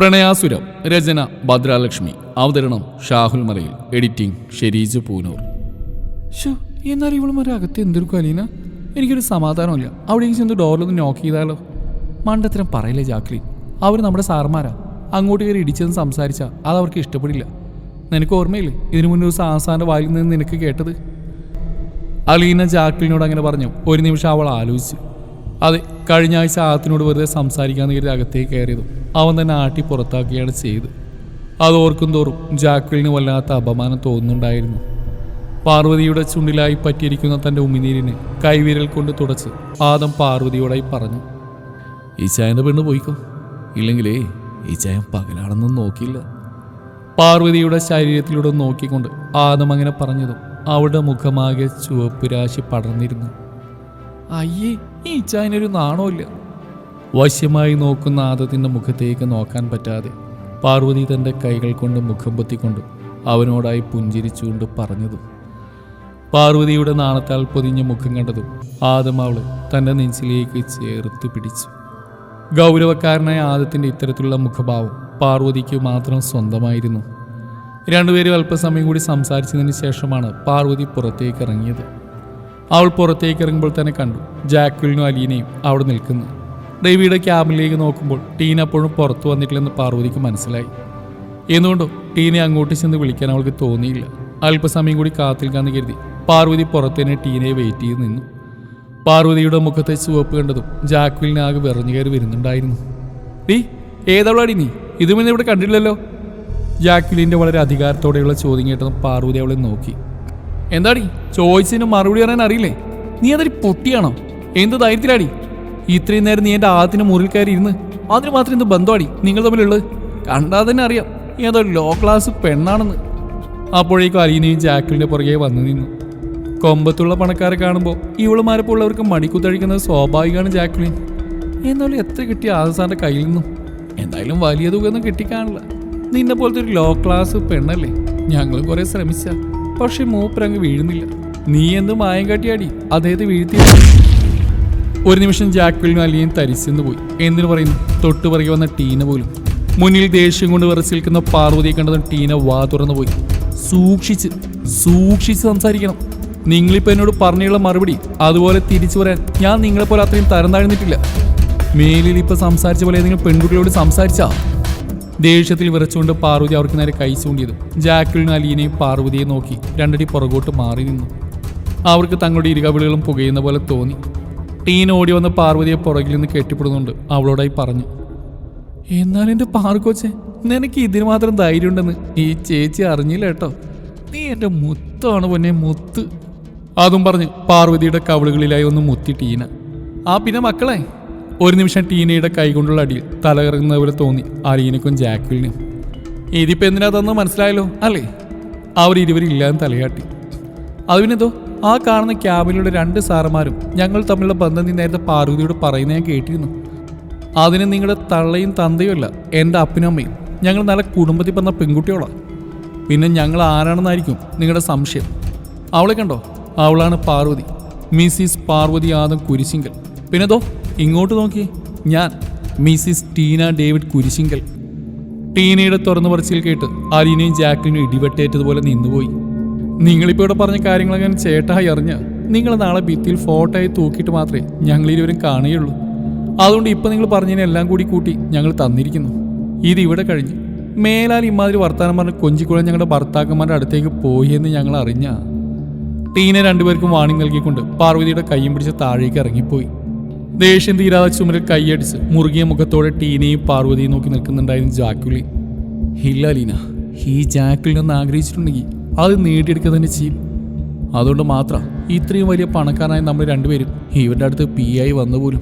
പ്രണയാസുരം രചന ഭദ്രാലക്ഷ്മി. അവതരണം ഷാഹുൽ മലയിൽ. എഡിറ്റിംഗ് ഷെരീജ് പൂനൂർ. ഷോ എന്നാൽ ഇവളും അകത്ത് എന്തൊരു അലീന എനിക്കൊരു സമാധാനമില്ല അവിടേക്ക് ചെന്ന് ഡോറിലൊന്ന് നോക്ക് ചെയ്താലോ? മണ്ടത്തരം പറയില്ലേ ജാക്ലിൻ അവർ നമ്മുടെ സാർമാരാ അങ്ങോട്ട് കയറി ഇടിച്ചെന്ന് സംസാരിച്ചാൽ അത് അവർക്ക് ഇഷ്ടപ്പെടില്ല. നിനക്ക് ഓർമ്മയില്ലേ? ഇതിനു മുന്നേ ഒരു സാസാന്റെ വായിൽ നിന്ന് നിനക്ക് കേട്ടത്? അലീന ജാക്ലിനോട് അങ്ങനെ പറഞ്ഞു. ഒരു നിമിഷം അവൾ ആലോചിച്ചു. അതെ കഴിഞ്ഞ ആഴ്ച ആത്തിനോട് വെറുതെ സംസാരിക്കാന്ന് കരുതി അകത്തേക്ക് കയറിയതും. അവൻ തന്നെ ആട്ടി പുറത്താക്കുകയാണ് ചെയ്തത്. അത് ഓർക്കും തോറും ജാക്വലിന് വല്ലാത്ത അപമാനം തോന്നുന്നുണ്ടായിരുന്നു. പാർവതിയുടെ ചുണ്ടിലായി പറ്റിയിരിക്കുന്ന തന്റെ ഉമിനീരിന് കൈവിരൽ കൊണ്ട് തുടച്ച് ആദം പാർവതിയോടായി പറഞ്ഞു ഈ ചായന്റെ പെണ്ണ് പോയിക്കോ? ഇല്ലെങ്കിലേ ഈ ചായ പകലാണെന്നും നോക്കിയില്ല. പാർവതിയുടെ ശരീരത്തിലൂടെ നോക്കിക്കൊണ്ട് ആദം അങ്ങനെ പറഞ്ഞതും അവളുടെ മുഖമാകെ ചുവപ്പ് രാശി പടർന്നിരുന്നു. അയ്യേ ഈ ചായനൊരു നാണമില്ല വശ്യമായി നോക്കുന്ന ആദത്തിന്റെ മുഖത്തേക്ക് നോക്കാൻ പറ്റാതെ പാർവതി തന്റെ കൈകൾ കൊണ്ട് മുഖം പൊത്തിക്കൊണ്ട് അവനോടായി പുഞ്ചിരിച്ചുകൊണ്ട് പറഞ്ഞതും പാർവതിയുടെ നാണത്താൽ പൊതിഞ്ഞ മുഖം കണ്ടതും ആദം അവൾ തന്റെ നെഞ്ചിലേക്ക് ചേർത്ത് പിടിച്ചു. ഗൗരവക്കാരനായ ആദത്തിന്റെ ഇത്തരത്തിലുള്ള മുഖഭാവം പാർവതിക്ക് മാത്രം സ്വന്തമായിരുന്നു. രണ്ടുപേരും അല്പസമയം കൂടി സംസാരിച്ചതിന് ശേഷമാണ് പാർവതി പുറത്തേക്ക് ഇറങ്ങിയത്. അവൾ പുറത്തേക്ക് ഇറങ്ങുമ്പോൾ തന്നെ കണ്ടു ജാക്വിലിനും അലീനയും അവിടെ നിൽക്കുന്നു. ഡേവിയുടെ ക്യാബിനിലേക്ക് നോക്കുമ്പോൾ ടീന അപ്പോഴും പുറത്തു വന്നിട്ടില്ലെന്ന് പാർവതിക്ക് മനസ്സിലായി. എന്തുകൊണ്ടോ? ടീനെ അങ്ങോട്ട് ചെന്ന് വിളിക്കാൻ അവൾക്ക് തോന്നിയില്ല. അല്പസമയം കൂടി കാത്തിൽക്കാന്ന് കരുതി പാർവതി പുറത്തേനെ ടീനയെ വെയിറ്റ് ചെയ്ത് നിന്നു. പാർവതിയുടെ മുഖത്തെ ചുവപ്പ് കണ്ടതും ജാക്വിലിനെ ആകെ വിറഞ്ഞു കയറി വരുന്നുണ്ടായിരുന്നു. നീ ഏതവളാടി നീ? ഇതുമെന്ന് ഇവിടെ കണ്ടില്ലല്ലോ? ജാക്വിലിന്റെ വളരെ അധികാരത്തോടെയുള്ള ചോദ്യം കേട്ടതും പാർവതി അവളെ നോക്കി. എന്താടി? ചോയ്സിന് മറുപടി പറയാൻ അറിയില്ലേ? നീ അതൊരു പൊട്ടിയാണോ എന്ത് ധൈര്യത്തിലാടി ഇത്രയും നേരം നീ എന്റെ ആദ്യത്തിന് മുറിൽ കയറി ഇരുന്ന് അതിന് മാത്രം എന്ത് ബന്ധമാടി നിങ്ങൾ തമ്മിലുള്ളത്? കണ്ടാൽ തന്നെ അറിയാം. ഏതോ ലോ ക്ലാസ് പെണ്ണാണെന്ന്. അപ്പോഴേക്കും അലീനയും ജാക്കിളിന്റെ പുറകെ വന്നു നിന്നു. കൊമ്പത്തുള്ള പണക്കാരെ കാണുമ്പോൾ ഇവളുമാരെപ്പോലുള്ളവർക്ക് മണിക്കുത്തഴിക്കുന്നത് സ്വാഭാവികമാണ് ജാക്കുലിൻ എന്നാലും എത്ര കിട്ടിയ ആസാന്റെ കയ്യിൽ നിന്നും? എന്തായാലും വലിയ തുക ഒന്നും കിട്ടിക്കാണില്ല. നിന്നെ പോലത്തെ ഒരു ലോ ക്ലാസ് പെണ്ണല്ലേ? ഞങ്ങൾ കുറേ ശ്രമിച്ച. പക്ഷെ മൂപ്പരങ്ങ് വീഴുന്നില്ല. നീ എന്ത് മായം കാട്ടിയാടി? അദ്ദേഹത്തെ വീഴ്ത്തി. ഒരു നിമിഷം ജാക്വിലും അലിയും തരിച്ചെന്ന് പോയി. എന്തിനു പറയുന്നു തൊട്ടു പറകെ വന്ന ടീന പോലും. മുന്നിൽ ദേഷ്യം കൊണ്ട് വിറച്ച് നിൽക്കുന്ന പാർവതിയെ കണ്ടതും ടീന വാ തുറന്നു പോയി. സൂക്ഷിച്ച് സൂക്ഷിച്ച് സംസാരിക്കണം. നിങ്ങളിപ്പോൾ എന്നോട് പറഞ്ഞുള്ള മറുപടി അതുപോലെ തിരിച്ചു പറയാൻ ഞാൻ നിങ്ങളെപ്പോലെ അത്രയും തരം താഴ്ന്നിട്ടില്ല. മേലിൽ ഇപ്പൊ സംസാരിച്ച പോലെ ഏതെങ്കിലും പെൺകുട്ടികളോട് സംസാരിച്ചാ ദേഷ്യത്തിൽ വിറച്ചുകൊണ്ട് പാർവതി അവർക്ക് നേരെ കൈ ജാക്കിളിനും അലീനയും പാർവതിയെ നോക്കി രണ്ടടി പുറകോട്ട് മാറി നിന്നു. അവർക്ക് തങ്ങളുടെ ഇരുകവിളികളും പുകയുന്ന പോലെ തോന്നി. ടീൻ ഓടി വന്ന് പാർവതിയെ പുറകിൽ നിന്ന് കെട്ടിപ്പിടുന്നുണ്ട്. അവളോടായി പറഞ്ഞു എന്നാൽ എന്റെ പാർക്കോച്ചെ നിനക്ക് ഇതിന് മാത്രം ധൈര്യം ഉണ്ടെന്ന് ഈ ചേച്ചി അറിഞ്ഞില്ല കേട്ടോ. നീ എന്റെ മുത്താണ് പൊന്നെ മുത്ത്. അതും പറഞ്ഞ് പാർവതിയുടെ കവിളുകളിലായി ഒന്ന് മുത്തി ടീന. ആ പിന്നെ മക്കളെ ഒരു നിമിഷം ടീനയുടെ കൈകൊണ്ടുള്ള അടിയിൽ തലകറങ്ങുന്ന പോലെ തോന്നി അലീനക്കും ജാക്വിലിനും. ഇതിപ്പോ എന്തിനാ തന്നു മനസ്സിലായല്ലോ അല്ലേ? അവർ ഇരുവരും ഇല്ലാതെ തലയാട്ടി. അത് പിന്നെന്തോ? ആ കാണുന്ന ക്യാബിലുള്ള രണ്ട് സാറന്മാരും ഞങ്ങൾ തമ്മിലുള്ള ബന്ധം നീ നേരത്തെ പാർവതിയോട് പറയുന്ന ഞാൻ കേട്ടിരുന്നു. അതിന് നിങ്ങളുടെ തള്ളയും തന്തയും അല്ല എന്റെ അപ്പനും അമ്മയും. ഞങ്ങൾ നല്ല കുടുംബത്തിൽ പറഞ്ഞ പെൺകുട്ടിയോളാണ് പിന്നെ ഞങ്ങൾ ആരാണെന്നായിരിക്കും നിങ്ങളുടെ സംശയം? അവളെ കണ്ടോ? അവളാണ് പാർവതി. മിസ്സിസ് പാർവതി ആദം കുരിശിങ്കൽ. പിന്നെ ദോ ഇങ്ങോട്ട് നോക്കി. ഞാൻ മിസ്സിസ് ടീന ഡേവിഡ് കുരിശിങ്കൽ. ടീനയുടെ തുറന്നു പറച്ചിൽ കേട്ട് അലീനയും ജാക്കിനും ഇടിവെട്ടേറ്റതുപോലെ നിന്നുപോയി. നിങ്ങളിപ്പോൾ ഇവിടെ പറഞ്ഞ കാര്യങ്ങളൊക്കെ ചേട്ടായി അറിഞ്ഞ് നിങ്ങൾ നാളെ ഭിത്തിയിൽ ഫോട്ടോയായി തൂക്കിയിട്ട് മാത്രമേ ഞങ്ങൾ ഇരുവരും കാണുകയുള്ളൂ. അതുകൊണ്ട് ഇപ്പം നിങ്ങൾ പറഞ്ഞതിനെല്ലാം കൂടി കൂട്ടി ഞങ്ങൾ തന്നിരിക്കുന്നു. ഇത് ഇവിടെ കഴിഞ്ഞ് മേലാൽ ഇമാതിരി വർത്തമാനം പറഞ്ഞ് കൊഞ്ചിക്കുളം ഞങ്ങളുടെ ഭർത്താക്കന്മാരുടെ അടുത്തേക്ക് പോയി എന്ന് ഞങ്ങൾ അറിഞ്ഞ ടീന രണ്ടുപേർക്കും വാണിംഗ് നൽകിക്കൊണ്ട് പാർവതിയുടെ കൈയും പിടിച്ച് താഴേക്ക് ഇറങ്ങിപ്പോയി. ദേഷ്യം തീരാതെ ചുമരിൽ കൈയടിച്ച് മുറുകിയ മുഖത്തോടെ ടീനയും പാർവതിയും നോക്കി നിൽക്കുന്നുണ്ടായിരുന്നു ജാക്കുലി. ഇല്ല ലീന. ഈ ജാക്കുലിനെ ഒന്ന് ആഗ്രഹിച്ചിട്ടുണ്ടെങ്കിൽ അത് നേടിയെടുക്കുക തന്നെ ചെയ്യും. അതുകൊണ്ട് മാത്രം ഇത്രയും വലിയ പണക്കാരനായ നമ്മൾ രണ്ടുപേരും ഇവരുടെ അടുത്ത് പി ആയി വന്നു പോലും.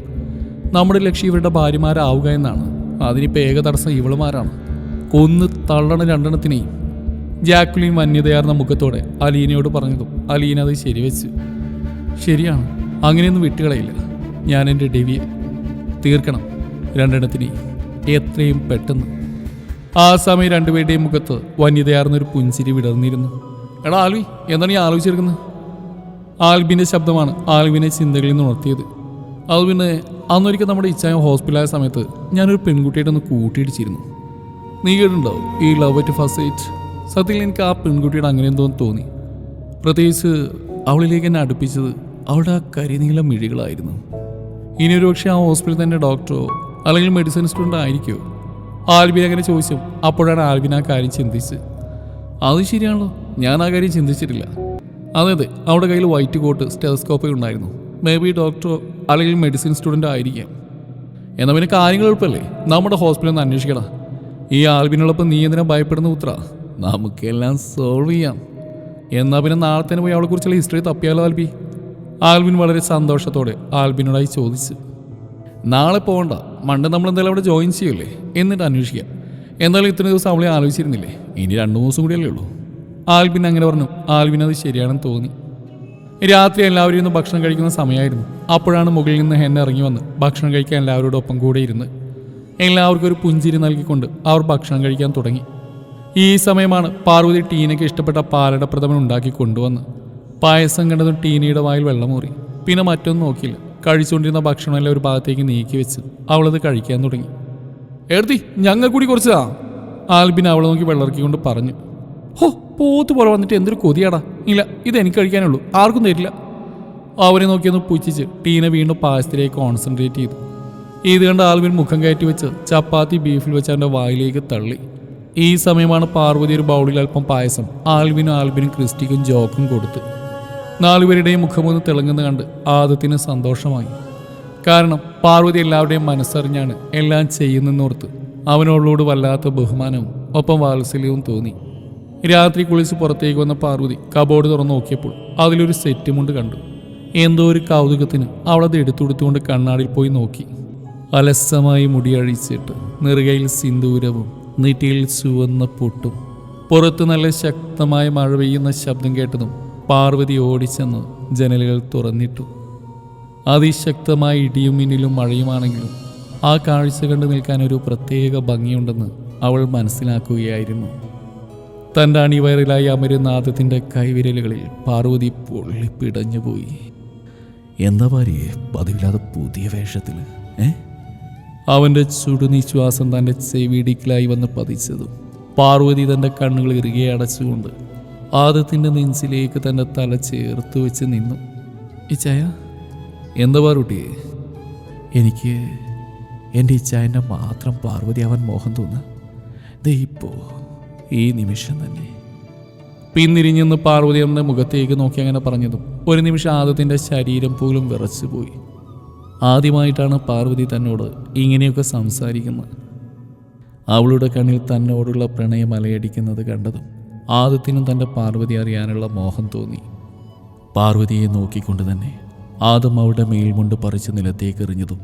നമ്മുടെ ലക്ഷ്യം ഇവരുടെ ഭാര്യമാരാവുക എന്നാണ്. അതിനിപ്പോൾ ഏക തടസ്സം ഇവളുമാരാണ്. കൊന്ന് തള്ളണ രണ്ടെണ്ണത്തിനെയും. ജാക്കുലിൻ വന്യതയാർന്ന മുഖത്തോടെ അലീനയോട് പറഞ്ഞതും അലീന അത് ശരിവെച്ച്. ശരിയാണ്. അങ്ങനെയൊന്നും വിട്ടുകളയില്ല. ഞാൻ എന്റെ ഡെവിയെ തീർക്കണം രണ്ടെണ്ണത്തിനെ. എത്രയും പെട്ടെന്ന്. ആ സമയം രണ്ടുപേരുടെയും മുഖത്ത് വന്യതയാർന്നൊരു പുഞ്ചിരി വിടർന്നിരുന്നു. എടാ ആൽവി എന്താണ് ഈ ആലോചിച്ചിരിക്കുന്നത് ആൽബിന്റെ ശബ്ദമാണ് ആൽവിനെ ചിന്തകളിൽ നിന്ന് ഉണർത്തിയത്. അത് അന്നൊരിക്കൽ നമ്മുടെ ഇച്ഛായ ഹോസ്പിറ്റലായ സമയത്ത് ഞാനൊരു പെൺകുട്ടിയായിട്ടൊന്ന് കൂട്ടിയിടിച്ചിരുന്നു. നീ കേട്ടുണ്ടോ ഈ ലവ് അറ്റ് ഫസ്റ്റ് സൈറ്റ് സത്യത്തിൽ എനിക്ക് ആ പെൺകുട്ടിയുടെ അങ്ങനെ എന്തോന്ന് തോന്നി. പ്രത്യേകിച്ച് അവളിലേക്ക് എന്നെ അടുപ്പിച്ചത് അവളുടെ ആ കരിനീല മിഴികളായിരുന്നു. ഇനി ഒരു പക്ഷേ ആ ഹോസ്പിറ്റലിൽ തന്നെ ഡോക്ടറോ അല്ലെങ്കിൽ മെഡിസിൻ സ്റ്റുഡന്റ് ആയിരിക്കുമോ ആൽബിൻ അങ്ങനെ ചോദിച്ചു. അപ്പോഴാണ് ആൽബിൻ ആ കാര്യം ചിന്തിച്ച് അത് ശരിയാണല്ലോ. ഞാൻ ആ കാര്യം ചിന്തിച്ചിട്ടില്ല. അതെ അതെ. അവിടെ കയ്യിൽ വൈറ്റ് കോട്ട് സ്റ്റെലസ്കോപ്പ് ഉണ്ടായിരുന്നു. മേ ബി ഡോക്ടറോ അല്ലെങ്കിൽ മെഡിസിൻ സ്റ്റുഡന്റ് ആയിരിക്കാം. എന്നാൽ പിന്നെ കാര്യങ്ങൾ എളുപ്പമല്ലേ? നമ്മുടെ ഹോസ്പിറ്റലിൽ നിന്ന് അന്വേഷിക്കണം. ഈ ആൽബിനോടൊപ്പം നീ എന്തിനാ ഭയപ്പെടുന്ന ഉത്ര? നമുക്കെല്ലാം സോൾവ് ചെയ്യാം. എന്നാൽ പിന്നെ നാളെ തന്നെ പോയി അവളെക്കുറിച്ചുള്ള ഹിസ്റ്ററി തപ്പിയാലോ ആൽബി? ആൽബിൻ വളരെ സന്തോഷത്തോടെ ആൽബിനോടായി ചോദിച്ചു നാളെ പോകണ്ട. മണ്ട് നമ്മൾ എന്തായാലും അവിടെ ജോയിൻ ചെയ്യൂലേ? എന്നിട്ട് അന്വേഷിക്കാം. എന്തായാലും ഇത്രയും ദിവസം അവളെ ആലോചിച്ചിരുന്നില്ലേ? ഇനി രണ്ട് ദിവസം കൂടിയല്ലേ ഉള്ളൂ. ആൽബിൻ അങ്ങനെ പറഞ്ഞു. ആൽബിൻ അത് ശരിയാണെന്ന് തോന്നി. രാത്രി എല്ലാവരും ഇരുന്ന് ഭക്ഷണം കഴിക്കുന്ന സമയമായിരുന്നു. അപ്പോഴാണ് മുകളിൽ നിന്ന് ഹെന്ന ഇറങ്ങി വന്ന് ഭക്ഷണം കഴിക്കാൻ എല്ലാവരോടും ഒപ്പം കൂടെ ഇരുന്ന്. എല്ലാവർക്കും ഒരു പുഞ്ചിരി നൽകിക്കൊണ്ട് അവർ ഭക്ഷണം കഴിക്കാൻ തുടങ്ങി. ഈ സമയമാണ് പാർവതി ടീനയ്ക്ക് ഇഷ്ടപ്പെട്ട പാലടപ്രഥമൻ ഉണ്ടാക്കി കൊണ്ടുവന്ന് പായസം കണ്ടതും ടീനയുടെ വായിൽ വെള്ളമൂറി പിന്നെ മറ്റൊന്നും നോക്കിയില്ല. കഴിച്ചുകൊണ്ടിരുന്ന ഭക്ഷണമെല്ലാം ഒരു ഭാഗത്തേക്ക് നീക്കി വെച്ച് അവളത് കഴിക്കാൻ തുടങ്ങി. എഴുതി ഞങ്ങൾ കൂടി കുറച്ചാ ആൽബിൻ അവളെ നോക്കി വെള്ളറക്കിക്കൊണ്ട് പറഞ്ഞു. ഹോ പോത്ത് പോലെ വന്നിട്ട് എന്തൊരു കൊതിയാടാ. ഇല്ല ഇത് എനിക്ക് കഴിക്കാനുള്ളൂ. ആർക്കും തരില്ല. അവരെ നോക്കിയൊന്ന് പുച്ഛിച്ച് ടീന വീണ്ടും പായസത്തിലേക്ക് കോൺസെൻട്രേറ്റ് ചെയ്തു. ഇത് കണ്ട് ആൽബിൻ മുഖം കയറ്റി വെച്ച് ചപ്പാത്തി ബീഫിൽ വെച്ച് അവന്റെ വായിലേക്ക് തള്ളി. ഈ സമയമാണ് പാർവതി ഒരു ബൗളിൽ അല്പം പായസം ആൽബിനും ആൽബിനും ക്രിസ്റ്റിക്കും ജോക്കും കൊടുത്ത്. നാലുപേരുടെയും മുഖമൊന്ന് തിളങ്ങുന്ന കണ്ട് ആദത്തിന് സന്തോഷമായി. കാരണം പാർവതി എല്ലാവരുടെയും മനസ്സറിഞ്ഞാണ് എല്ലാം ചെയ്യുന്നെന്നോർത്ത് അവനോളോട് വല്ലാത്ത ബഹുമാനവും ഒപ്പം വാത്സല്യവും തോന്നി. രാത്രി കുളിച്ച് പുറത്തേക്ക് വന്ന പാർവതി കബോർഡ് തുറന്ന് നോക്കിയപ്പോൾ അതിലൊരു സെറ്റുമുണ്ട് കണ്ടു. എന്തോ ഒരു കൗതുകത്തിന് അവളത് എടുത്തുകൊടുത്തുകൊണ്ട് കണ്ണാടിൽ പോയി നോക്കി. അലസമായി മുടിയഴിച്ചിട്ട് നെറുകയിൽ സിന്ദൂരവും നെറ്റിയിൽ ചുവന്ന പൊട്ടും. പുറത്ത് നല്ല ശക്തമായ മഴ പെയ്യുന്ന ശബ്ദം കേട്ടതും പാർവതി ഓടിച്ചെന്ന് ജനലുകൾ തുറന്നിട്ടു. അതിശക്തമായ ഇടിയും മിന്നലും മഴയുമാണെങ്കിലും ആ കാഴ്ച കണ്ടു നിൽക്കാൻ ഒരു പ്രത്യേക ഭംഗിയുണ്ടെന്ന് അവൾ മനസ്സിലാക്കുകയായിരുന്നു. തന്റെ അണിവയറിലായി അമരനാഥത്തിന്റെ കൈവിരലുകളിൽ പാർവതി പൊള്ളിപ്പിടഞ്ഞുപോയി. എന്താ ഭാര്യയെ? പതിവില്ലാതെ പുതിയ വേഷത്തിൽ ഏ? അവന്റെ ചുടുനിശ്വാസം തന്റെ ചെവിടിക്കലായി വന്ന് പതിച്ചതും പാർവതി തന്റെ കണ്ണുകൾ ഇറുകെ അടച്ചുകൊണ്ട് ആദത്തിന്റെ നെഞ്ചിലേക്ക് തന്റെ തല ചേർത്ത് വെച്ച് നിന്നു. ഇച്ചായ? എന്താ പാറുട്ടിയെ എനിക്ക് എന്റെ ഇച്ചായന്റെ മാത്രം പാർവതി അവൻ മോഹം തോന്നുക ദേ ഇപ്പോ ഈ നിമിഷം തന്നെ. പിന്തിരിഞ്ഞെന്ന് പാർവതി അവന്റെ മുഖത്തേക്ക് നോക്കി അങ്ങനെ പറഞ്ഞതും ഒരു നിമിഷം ആദത്തിന്റെ ശരീരം പോലും വിറച്ചു പോയി ആദ്യമായിട്ടാണ് പാർവതി തന്നോട് ഇങ്ങനെയൊക്കെ സംസാരിക്കുന്നത്. അവളുടെ കണ്ണിൽ തന്നോടുള്ള പ്രണയം അലയടിക്കുന്നത് കണ്ടതും ആദത്തിനും തന്റെ പാർവതി അറിയാനുള്ള മോഹം തോന്നി. പാർവതിയെ നോക്കിക്കൊണ്ട് തന്നെ ആദം അവളുടെ മേൽമുണ്ട് പറിച്ച് നിലത്തേക്ക് എറിഞ്ഞതും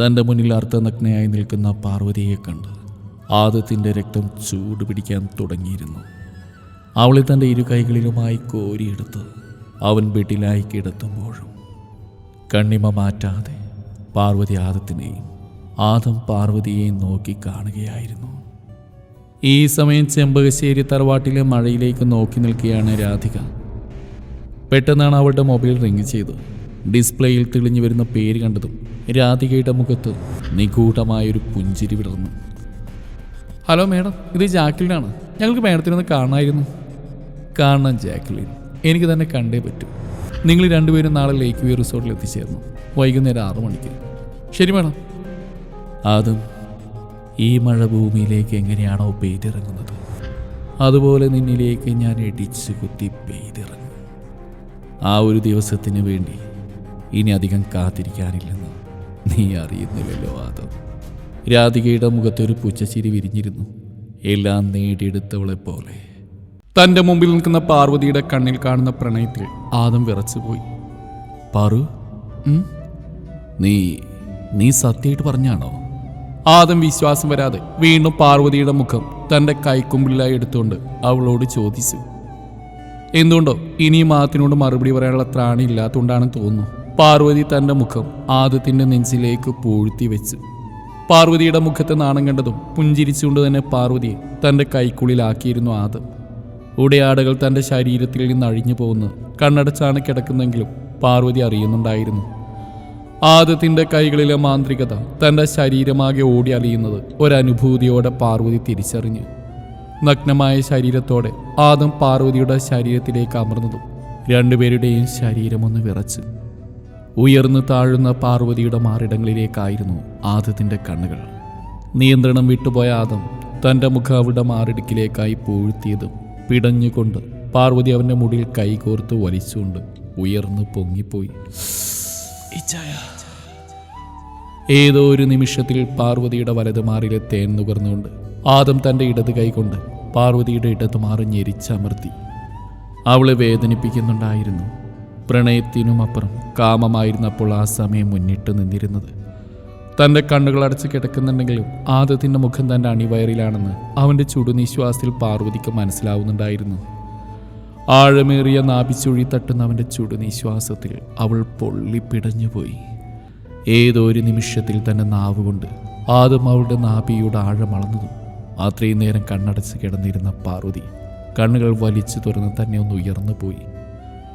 തന്റെ മുന്നിൽ അർത്ഥനഗ്നയായി നിൽക്കുന്ന പാർവതിയെ കണ്ട് ആദത്തിന്റെ രക്തം ചൂട് പിടിക്കാൻ തുടങ്ങിയിരുന്നു. അവളെ തന്റെ ഇരു കൈകളിലുമായി കോരിയെടുത്ത് അവൻ ബെഡിലായി കിടത്തുമ്പോഴും കണ്ണിമ മാറ്റാതെ പാർവതി ആദത്തിനെയും ആദം പാർവതിയെയും നോക്കി കാണുകയായിരുന്നു. ഈ സമയം ചെമ്പകശ്ശേരി തറവാട്ടിലെ മഴയിലേക്ക് നോക്കി നിൽക്കുകയാണ് രാധിക. പെട്ടെന്നാണ് അവളുടെ മൊബൈൽ റിങ് ചെയ്തത്. ഡിസ്പ്ലേയിൽ തെളിഞ്ഞു വരുന്ന പേര് കണ്ടതും രാധികയുടെ മുഖത്ത് നിഗൂഢമായൊരു പുഞ്ചിരി വിടർന്നു. ഹലോ മേഡം ഇത് ജാക്കിലിനാണ് ഞങ്ങൾക്ക് മേഡത്തിനൊന്ന് കാണായിരുന്നു കാണണം ജാക്കിലിൻ എനിക്ക് തന്നെ കണ്ടേ പറ്റൂ. നിങ്ങൾ രണ്ടുപേരും നാളെ ലേക്ക് വ്യൂ റിസോർട്ടിൽ എത്തിച്ചേർന്നു. വൈകുന്നേരം ആറു മണിക്ക്. ശരി മേഡം. അതും ഈ മഴ ഭൂമിയിലേക്ക് എങ്ങനെയാണോ പെയ്തിറങ്ങുന്നത്? അതുപോലെ നിന്നിലേക്ക് ഞാൻ ഇടിച്ച് കുത്തി പെയ്തിറങ്ങും. ആ ഒരു ദിവസത്തിന് വേണ്ടി ഇനി അധികം കാത്തിരിക്കാനില്ലെന്ന് നീ അറിയുന്നില്ലല്ലോ ആദം. രാധികയുടെ മുഖത്തൊരു പുച്ചച്ചിരി വിരിഞ്ഞിരുന്നു. എല്ലാം നേടിയെടുത്തവളെ പോലെ. തന്റെ മുമ്പിൽ നിൽക്കുന്ന പാർവതിയുടെ കണ്ണിൽ കാണുന്ന പ്രണയത്തിൽ ആദം വിറച്ചുപോയി. പാറു? നീ നീ സത്യമായിട്ട് പറഞ്ഞാണോ? ആദം വിശ്വാസം വരാതെ വീണ്ടും പാർവതിയുടെ മുഖം തന്റെ കൈക്കുമ്പിലായി എടുത്തുകൊണ്ട് അവളോട് ചോദിച്ചു. എന്തുകൊണ്ടോ? ഇനിയും ആദത്തിനോട് മറുപടി പറയാനുള്ള ത്രാണി ഇല്ലാത്തതുകൊണ്ടാണെന്ന് തോന്നുന്നു. പാർവതി തന്റെ മുഖം ആദത്തിന്റെ നെഞ്ചിലേക്ക് പൂഴ്ത്തി വെച്ചു. പാർവതിയുടെ മുഖത്തെ നാണം കണ്ടതും പുഞ്ചിരിച്ചുകൊണ്ട് തന്നെ പാർവതിയെ തന്റെ കൈക്കുള്ളിലാക്കിയിരുന്നു ആദം. ഉടയാടകൾ തന്റെ ശരീരത്തിൽ നിന്ന് അഴിഞ്ഞു പോകുന്നു കണ്ണടച്ചാണ് കിടക്കുന്നെങ്കിലും പാർവതി അറിയുന്നുണ്ടായിരുന്നു. ആദത്തിന്റെ കൈകളിലെ മാന്ത്രികത തന്റെ ശരീരമാകെ ഓടി അലിയുന്നത് ഒരനുഭൂതിയോടെ പാർവതി തിരിച്ചറിഞ്ഞു. നഗ്നമായ ശരീരത്തോടെ ആദം പാർവതിയുടെ ശരീരത്തിലേക്ക് അമർന്നതും രണ്ടുപേരുടെയും ശരീരമൊന്ന് വിറച്ച്. ഉയർന്നു താഴുന്ന പാർവതിയുടെ മാറിടങ്ങളിലേക്കായിരുന്നു ആദത്തിന്റെ കണ്ണുകൾ. നിയന്ത്രണം വിട്ടുപോയ ആദം തന്റെ മുഖം അവളുടെ മാറിടുക്കിലേക്കായി പൂഴ്ത്തിയതും പിടഞ്ഞുകൊണ്ട് പാർവതി അവന്റെ മുടിയിൽ കൈകോർത്ത് വലിച്ചുകൊണ്ട് ഉയർന്നു പൊങ്ങിപ്പോയി. ഏതോ ഒരു നിമിഷത്തിൽ പാർവതിയുടെ വലത് മാറിലെ തേൻ നുകർന്നുകൊണ്ട് ആദം തന്റെ ഇടത് കൈകൊണ്ട് പാർവതിയുടെ ഇടത് മാറി ഞെരിച്ചമർത്തി അവളെ വേദനിപ്പിക്കുന്നുണ്ടായിരുന്നു. പ്രണയത്തിനും അപ്പുറം കാമമായിരുന്നപ്പോൾ ആ സമയം മുന്നിട്ട് നിന്നിരുന്നത്. തന്റെ കണ്ണുകൾ അടച്ച് കിടക്കുന്നുണ്ടെങ്കിലും ആദത്തിന്റെ മുഖം തന്റെ അണിവയറിലാണെന്ന് അവന്റെ ചുടുനിശ്വാസത്തിൽ പാർവതിക്ക് മനസ്സിലാവുന്നുണ്ടായിരുന്നു. ആഴമേറിയ നാഭിച്ചുഴി തട്ടുന്ന അവന്റെ ചുടുനിശ്വാസത്തിൽ അവൾ പൊള്ളിപ്പിടഞ്ഞുപോയി. ഏതോ ഒരു നിമിഷത്തിൽ തന്റെ നാവുകൊണ്ട് ആദ്യം അവളുടെ നാഭിയുടെ ആഴമളന്നതും അത്രയും നേരം കണ്ണടച്ച് കിടന്നിരുന്ന പാർവതി കണ്ണുകൾ വലിച്ചു തുറന്ന് തന്നെ ഒന്ന് ഉയർന്നു പോയി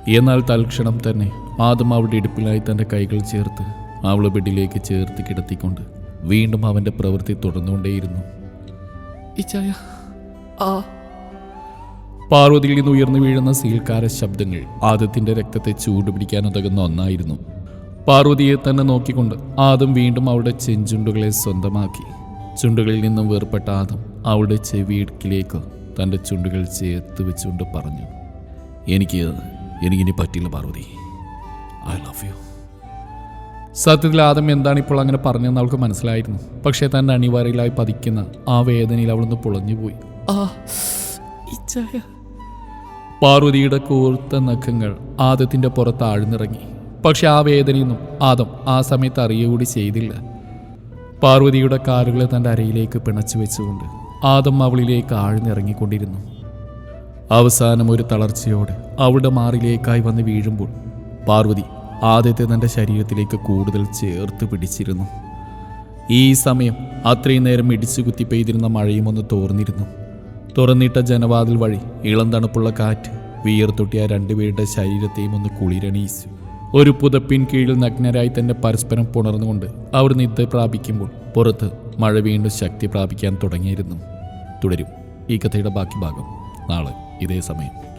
എന്നാൽ തൽക്ഷണം തന്നെ ആദ്യം അവളുടെ ഇടുപ്പിലായി തന്റെ കൈകൾ ചേർത്ത് അവളെ ബെഡിലേക്ക് ചേർത്ത് കിടത്തിക്കൊണ്ട് വീണ്ടും അവന്റെ പ്രവൃത്തി തുടർന്നുകൊണ്ടേയിരുന്നു. ഇച്ചായ ആ പാർവതിയിൽ നിന്ന് ഉയർന്നു വീഴുന്ന സീൽക്കാര ശബ്ദങ്ങൾ ആദത്തിന്റെ രക്തത്തെ ചൂടുപിടിക്കാൻ ഉതകുന്ന ഒന്നായിരുന്നു. പാർവതിയെ തന്നെ നോക്കിക്കൊണ്ട് ആദം വീണ്ടും അവളുടെ ചെഞ്ചുണ്ടുകളെ സ്വന്തമാക്കി. ചുണ്ടുകളിൽ നിന്നും വേർപ്പെട്ട ആദം അവളുടെ ചെവിയിടുക്കിലേക്ക് തന്റെ ചുണ്ടുകൾ ചേർത്ത് വെച്ചുകൊണ്ട് പറഞ്ഞു എനിക്ക് എനിക്കിനി പറ്റില്ല പാർവതി. ഐ ലവ് യു സത്യത്തിൽ ആദം എന്താണ് ഇപ്പോൾ അങ്ങനെ പറഞ്ഞതെന്ന് അവൾക്ക് മനസ്സിലായിരുന്നു. പക്ഷേ തന്റെ അണിവാരയിലായി പതിക്കുന്ന ആ വേദനയിൽ അവളൊന്ന് പൊളഞ്ഞുപോയി. ആ ഇച്ഛായ. പാർവതിയുടെ കൂർത്ത നഖങ്ങൾ ആദത്തിന്റെ പുറത്ത് ആഴ്ന്നിറങ്ങി. പക്ഷെ ആ വേദനയൊന്നും ആദം ആ സമയത്ത് അറിയുകൂടി ചെയ്തില്ല. പാർവതിയുടെ കാലുകളെ തന്റെ അരയിലേക്ക് പിണച്ചു വെച്ചുകൊണ്ട് ആദം അവളിലേക്ക് ആഴ്ന്നിറങ്ങിക്കൊണ്ടിരുന്നു. അവസാനം ഒരു തളർച്ചയോടെ അവളുടെ മാറിലേക്കായി വന്ന് വീഴുമ്പോൾ പാർവതി ആദ്യത്തെ തന്റെ ശരീരത്തിലേക്ക് കൂടുതൽ ചേർത്ത് പിടിച്ചിരുന്നു. ഈ സമയം അത്രയും നേരം ഇടിച്ചു കുത്തി പെയ്തിരുന്ന മഴയും ഒന്ന് തോർന്നിരുന്നു. തുറന്നിട്ട ജനവാതിൽ വഴി ഇളം തണുപ്പുള്ള കാറ്റ് വിയർത്തൊട്ടിയ രണ്ടുപേരുടെ ശരീരത്തെയും ഒന്ന് കുളിരണീച്ചു ഒരു പുതപ്പിൻ കീഴിൽ നഗ്നരായി തന്നെ പരസ്പരം പുണർന്നുകൊണ്ട് അവർ നിദ്ര പ്രാപിക്കുമ്പോൾ പുറത്ത് മഴ വീണ്ടും ശക്തി പ്രാപിക്കാൻ തുടങ്ങിയിരുന്നു. തുടരും. ഈ കഥയുടെ ബാക്കി ഭാഗം നാളെ ഇതേ സമയം.